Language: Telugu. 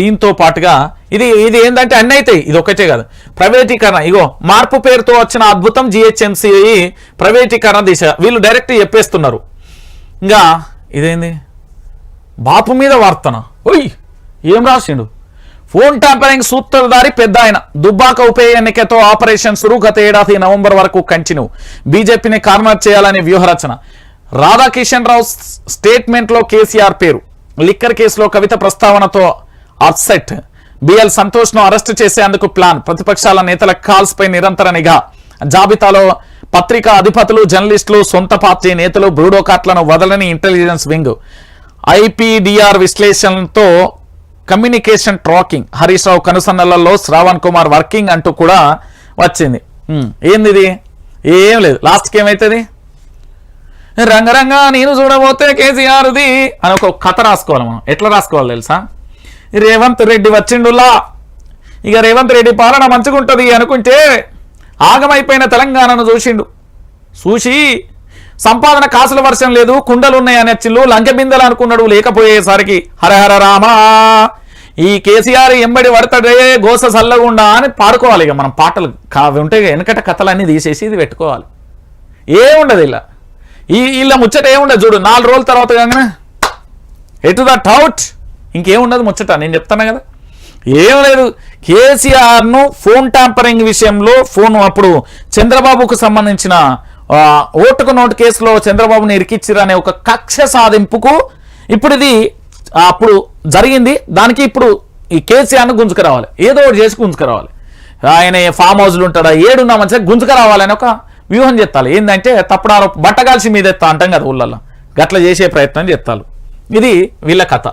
దీంతో పాటుగా ఇది ఇది ఏంటంటే అన్నీ అవుతాయి. ఇది ఒకటే కాదు. ప్రైవేటీకరణ. ఇగో మార్పు పేరుతో వచ్చిన అద్భుతం జిహెచ్ఎంసీ ప్రైవేటీకరణ దిశ. వీళ్ళు డైరెక్ట్ చెప్పేస్తున్నారు. ఇంకా ఇదేంది? బాపు మీద వార్తన. ఓయ్ ఏం రాసిండు? ఫోన్ ట్యాంపరింగ్ సూత్రధారి పెద్ద ఆయన. దుబ్బాక ఉప ఎన్నికతో ఆపరేషన్ సురు గత ఏడాది నవంబర్ వరకు కంటిన్యూ. బీజేపీని కార్నర్ చేయాలనే వ్యూహరచన. రాధాకిషన్ రావు స్టేట్మెంట్లో కేసీఆర్ పేరు. లిక్కర్ కేసులో కవిత ప్రస్తావనతో అప్సెట్ బిఎల్ సంతోష్ను అరెస్టు చేసేందుకు ప్లాన్. ప్రతిపక్షాల నేతల కాల్స్ పై నిరంతర నిఘా. జాబితాలో పత్రికా అధిపతులు జర్నలిస్టులు సొంత పార్టీ నేతలు బ్రూడోకాట్లను వదలని ఇంటెలిజెన్స్ వింగ్. ఐపీడిఆర్ విశ్లేషణతో కమ్యూనికేషన్ ట్రాకింగ్. హరీష్ రావు కనుసన్నలలో శ్రావణ్ కుమార్ వర్కింగ్ అంటూ కూడా వచ్చింది. ఏంది ఇది ఏం లేదు. లాస్ట్కి ఏమవుతుంది రంగరంగా నేను చూడబోతే కేసీఆర్ది అని ఒక కథ రాసుకోవాలి మనం. ఎట్లా రాసుకోవాలి తెలుసా? రేవంత్ రెడ్డి వచ్చిండులా? ఇక రేవంత్ రెడ్డి పాలన మంచిగుంటది అనుకుంటే ఆగమైపోయిన తెలంగాణను చూసిండు. చూసి సంపాదన కాసుల వర్షం లేదు కుండలు ఉన్నాయని వచ్చిండు లంకబిందలు అనుకున్నాడు లేకపోయేసరికి. హరహర రామా. ఈ కేసీఆర్ ఎంబడి పడతాడే గోస చల్లగుండా అని పాడుకోవాలి ఇక మనం పాటలు. కా ఉంటే వెనకట కథలన్నీ తీసేసి ఇది పెట్టుకోవాలి. ఏముండదు ఇలా. ఈ ఇలా ముచ్చట ఏముండదు చూడు నాలుగు రోజుల తర్వాత కాగానే. ఎటు దట్ అవుట్ ఇంకేముండదు ముచ్చట నేను చెప్తాను కదా. ఏం లేదు కేసీఆర్ను ఫోన్ ట్యాంపరింగ్ విషయంలో ఫోన్ అప్పుడు చంద్రబాబుకు సంబంధించిన ఓటుకు నోటు కేసులో చంద్రబాబుని ఇరికిచ్చిరనే అనే ఒక కక్ష సాధింపుకు ఇప్పుడు ఇది అప్పుడు జరిగింది. దానికి ఇప్పుడు ఈ కేసీఆర్ను గుంజుకురావాలి. ఏదో ఒకటి చేసి గుంజుకురావాలి. ఆయన ఫామ్ హౌస్లు ఉంటాడా ఏడున్నా మంచిగా గుంజుకురావాలని ఒక వ్యూహం చెత్తాలి ఏంటంటే తప్పుడు బట్టగాల్సి మీద ఎత్తా అంటాం కదా ఊళ్ళల్లో. గట్ల చేసే ప్రయత్నం చేస్తాలు ఇది వీళ్ళ కథ.